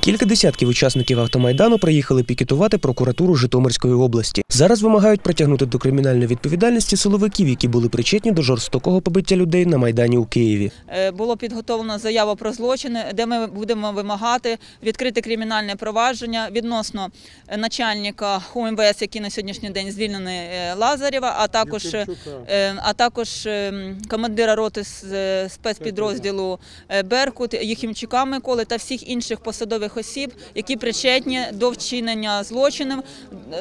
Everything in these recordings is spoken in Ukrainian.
Кілька десятків учасників автомайдану приїхали пікетувати прокуратуру Житомирської області. Зараз вимагають притягнути до кримінальної відповідальності силовиків, які були причетні до жорстокого побиття людей на майдані у Києві. Е, було підготовлено заяву про злочини, де ми будемо вимагати відкрити кримінальне провадження відносно е, начальника УМВС, який на сьогоднішній день звільнений е, Лазарєва, а також, а також е, командира роти з спецпідрозділу Беркут, Єхімчука Миколи та всіх інших посадових осіб, які причетні до вчинення злочинів,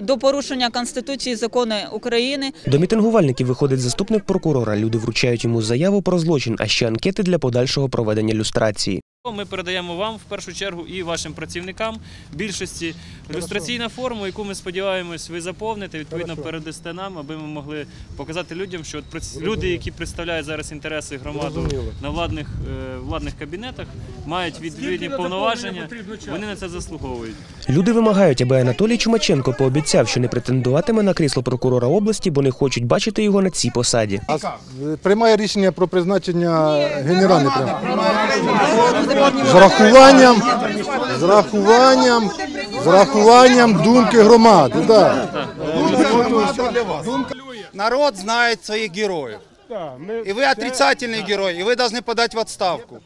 до порушення Конституції закони України До мітингувальників виходить заступник прокурора. Люди вручають йому заяву про злочин, а ще анкети для подальшого проведення люстрації. Ми передаємо вам в першу чергу і вашим працівникам більшості люстраційна форму, яку ми сподіваємось, ви заповните, відповідно передасте нам, аби ми могли показати людям, що от люди, які представляють зараз інтереси громади на владних е, владних кабінетах, мають відповідні повноваження. Вони на це заслуговують. Люди вимагають, аби Анатолій Чумаченко пообіцяв, що не претендуватиме на крісло прокурора області, бо не хочуть бачити його на цій посаді. А приймає рішення про призначення генеральний прям З рахуванням, з рахуванням, з рахуванням думки громади. Да. Народ знает своих героев. И вы отрицательный герой, и вы должны подать в отставку.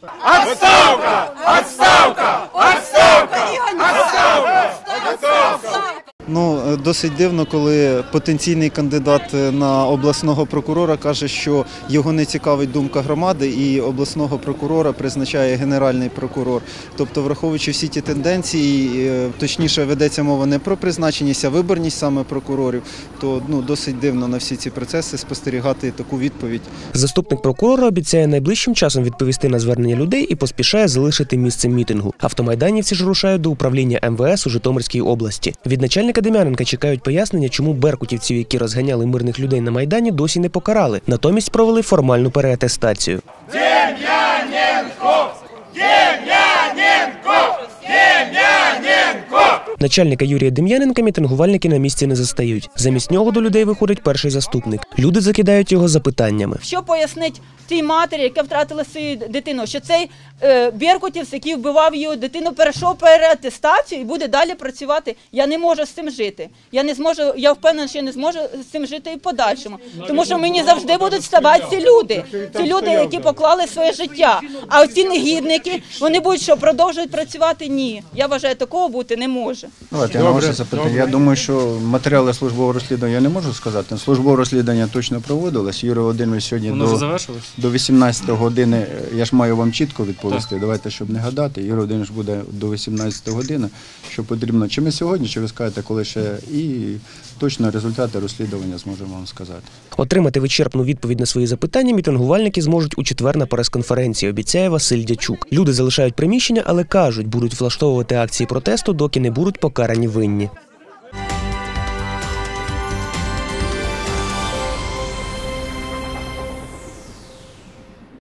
Ну, е, досить дивно, коли потенційний кандидат е, на обласного прокурора каже, що його не цікавить думка громади, і обласного прокурора призначає генеральний прокурор. Тобто, враховуючи всі ті тенденції, е, точніше ведеться мова не про призначеність, а виборність саме прокурорів, то ну досить дивно на всі ці процеси спостерігати таку відповідь. Заступник прокурора обіцяє найближчим часом відповісти на звернення людей і поспішає залишити місце мітингу. Автомайданівці ж рушають до управління МВС у Житомирській області. Від начальника Дем'яненка чекають пояснення, чому беркутівців, які розганяли мирних людей на майдані, досі не покарали. Натомість провели формальну переатестацію. Начальника Юрія Дем'яненка мітингувальники на місці не застають. Замість нього до людей виходить перший заступник. Люди закидають його запитаннями. Що пояснить тій матері, яка втратила свою дитину, що цей е, Беркутівець, який вбивав її дитину, перейшов переатестацію і буде далі працювати. Я не можу з цим жити. Я не зможу, я впевнена, що я не зможу з цим жити і в подальшому. Тому що мені завжди будуть ставати ці люди, ці люди, які поклали своє життя. А оці негідники, вони будуть що продовжують працювати? Ні. Я вважаю, такого бути не може. Давайте я на ваше запитання. Я думаю, що матеріали службового розслідування я не можу сказати. Службове розслідування точно проводилось. Юрій Володимирович сьогодні Воно вже до, завершилось? до 18 години. Я ж маю вам чітко відповісти. Давайте, щоб не гадати. Юрій Володимирович буде до 18 години, що потрібно. Чи ми сьогодні, чи ви скажете, коли ще і точно результати розслідування зможемо вам сказати. Отримати вичерпну відповідь на свої запитання мітингувальники зможуть у четвер на прес-конференції, обіцяє Василь Дячук. Люди залишають приміщення, але кажуть, будуть влаштовувати акції протесту, доки не покарані винні.